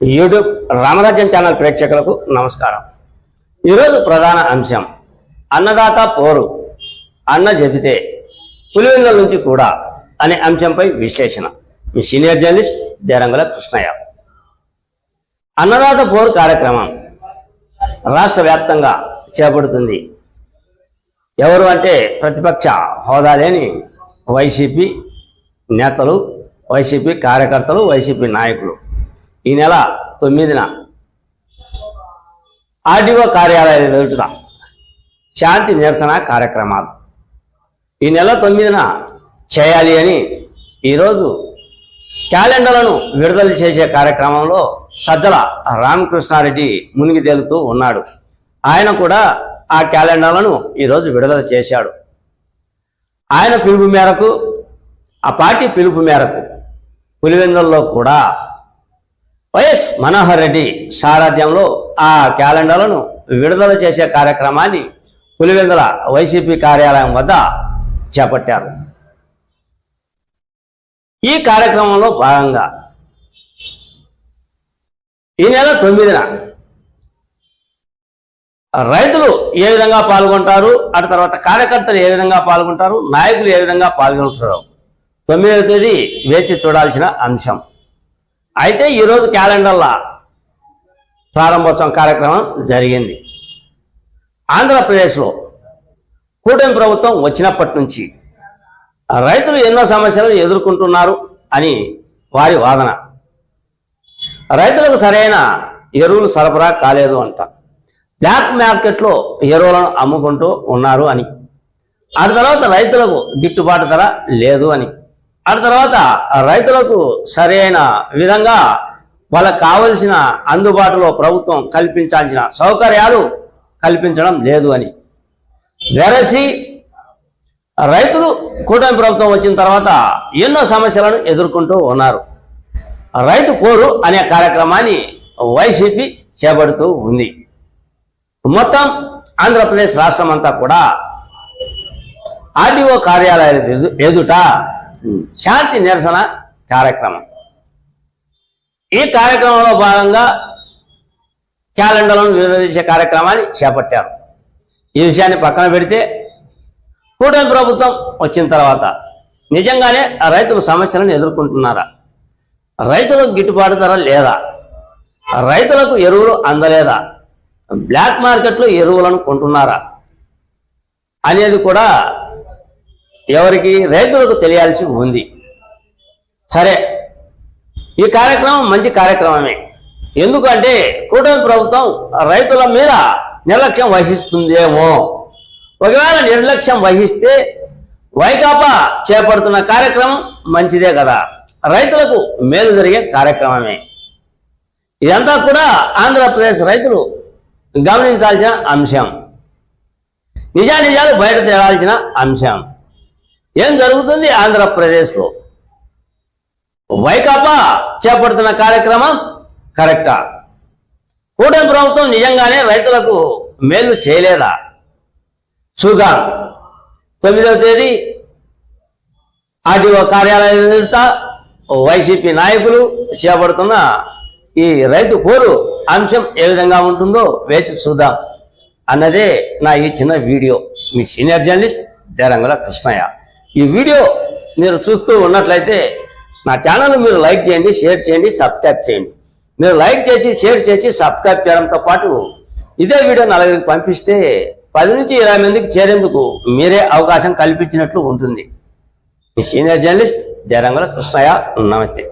YouTube రామరాజ్యం channel ప్రేక్షకులకు నమస్కారం. ఈరోజు ప్రధాన అంశం అన్నదాత పోరు అన్న చెబితే పులివెందుల నుంచి కూడా అనే అంశంపై విశ్లేషణ. మీ సీనియర్ జర్నలిస్ట్ దేరంగుల కృష్ణయ్య. అన్నదాత పోరు కార్యక్రమం రాష్ట్ర వ్యాప్తంగా చేపడుతుంది. ఎవరు అంటే ప్రతిపక్ష హోదా లేని వైసీపీ నేతలు వైసీపీ కార్యకర్తలు వైసీపీ నాయకులు. ఈ నెల తొమ్మిదిన ఆర్డీఓ కార్యాలయం ఎదుట శాంతి నిరసన కార్యక్రమాలు. ఈ నెల తొమ్మిదిన చేయాలి అని ఈరోజు క్యాలెండర్లను విడుదల చేసే కార్యక్రమంలో సజ్జల రామకృష్ణారెడ్డి మునిగి తేలుతూ ఉన్నాడు. ఆయన కూడా ఆ క్యాలెండర్లను ఈరోజు విడుదల చేశాడు. ఆయన పిలుపు మేరకు ఆ పార్టీ పిలుపు మేరకు పులివెందుల్లో కూడా వైఎస్ మనోహర్ రెడ్డి సారథ్యంలో ఆ క్యాలెండర్లను విడుదల చేసే కార్యక్రమాన్ని పులివెందుల వైసీపీ కార్యాలయం వద్ద చేపట్టారు. ఈ కార్యక్రమంలో భాగంగా ఈ నెల తొమ్మిదిన రైతులు ఏ విధంగా పాల్గొంటారు అటు తర్వాత కార్యకర్తలు ఏ విధంగా పాల్గొంటారు నాయకులు ఏ విధంగా పాల్గొంటారు తొమ్మిదవ తేదీ వేచి చూడాల్సిన అంశం. అయితే ఈరోజు క్యాలెండర్ల ప్రారంభోత్సవం కార్యక్రమం జరిగింది. ఆంధ్రప్రదేశ్లో కూటమి ప్రభుత్వం వచ్చినప్పటి నుంచి రైతులు ఎన్నో సమస్యలను ఎదుర్కొంటున్నారు అని వారి వాదన. రైతులకు సరైన ఎరువులు సరఫరా కాలేదు అంట. బ్లాక్ మార్కెట్లో ఎరువులను అమ్ముకుంటూ ఉన్నారు అని. ఆ తర్వాత రైతులకు గిట్టుబాటు ధర లేదు అని. ఆ తర్వాత రైతులకు సరైన విధంగా వాళ్ళకు కావలసిన అందుబాటులో ప్రభుత్వం కల్పించాల్సిన సౌకర్యాలు కల్పించడం లేదు అని. వెరసి రైతులు కూటమి ప్రభుత్వం వచ్చిన తర్వాత ఎన్నో సమస్యలను ఎదుర్కొంటూ ఉన్నారు. రైతు కోరు అనే కార్యక్రమాన్ని వైసీపీ చేపడుతూ ఉంది. మొత్తం ఆంధ్రప్రదేశ్ రాష్ట్రం అంతా కూడా ఆర్డీఓ కార్యాలయాల ఎదు- ఎదుట Hmm. శాంతి నిరసన కార్యక్రమం. ఈ కార్యక్రమంలో భాగంగా క్యాలెండర్లను వివరించే కార్యక్రమాన్ని చేపట్టారు. ఈ విషయాన్ని పక్కన పెడితే కూటమి ప్రభుత్వం వచ్చిన తర్వాత నిజంగానే రైతుల రైతులు సమస్యలను ఎదుర్కొంటున్నారా? రైతులకు గిట్టుబాటు ధర లేదా? రైతులకు ఎరువులు అందలేదా? బ్లాక్ మార్కెట్లో ఎరువులను కొంటున్నారా? అనేది కూడా ఎవరికి? రైతులకు తెలియాల్సి ఉంది. సరే. ఈ కార్యక్రమం మంచి కార్యక్రమమే. ఎందుకంటే కూటమి ప్రభుత్వం రైతుల మీద నిర్లక్ష్యం వహిస్తుందేమో. ఒకవేళ నిర్లక్ష్యం వహిస్తే వైకాపా చేపడుతున్న కార్యక్రమం మంచిదే కదా. రైతులకు మేలు జరిగే కార్యక్రమమే. ఇదంతా కూడా ఆంధ్రప్రదేశ్ రైతులు గమనించాల్సిన అంశం. నిజానిజాలు బయట తేలాల్సిన అంశం. ఏం జరుగుతుంది ఆంధ్రప్రదేశ్లో? వైకాపా చేపడుతున్న కార్యక్రమం కరెక్టా? కూటమి ప్రభుత్వం నిజంగానే రైతులకు మేలు చేయలేదా? చూద్దాం. తొమ్మిదవ తేదీ ఆర్టీఓ కార్యాలయం ఎదుట వైసీపీ నాయకులు చేపడుతున్న ఈ రైతు పోరు అంశం ఏ విధంగా ఉంటుందో వేచి చూద్దాం. అన్నదే నా ఈ చిన్న వీడియో. మీ సీనియర్ జర్నలిస్ట్ దేరంగుల కృష్ణయ్య. ఈ వీడియో మీరు చూస్తూ ఉన్నట్లయితే నా ఛానల్ మీరు లైక్ చేయండి షేర్ చేయండి సబ్స్క్రైబ్ చేయండి. మీరు లైక్ చేసి షేర్ చేసి సబ్స్క్రైబ్ చేయడంతో పాటు ఇదే వీడియో నలుగురికి పంపిస్తే పది నుంచి ఇరవై మందికి చేరేందుకు మీరే అవకాశం కల్పించినట్లు ఉంటుంది. మీ సీనియర్ జర్నలిస్ట్ జయరంగుల కృష్ణయ్య నమస్తే.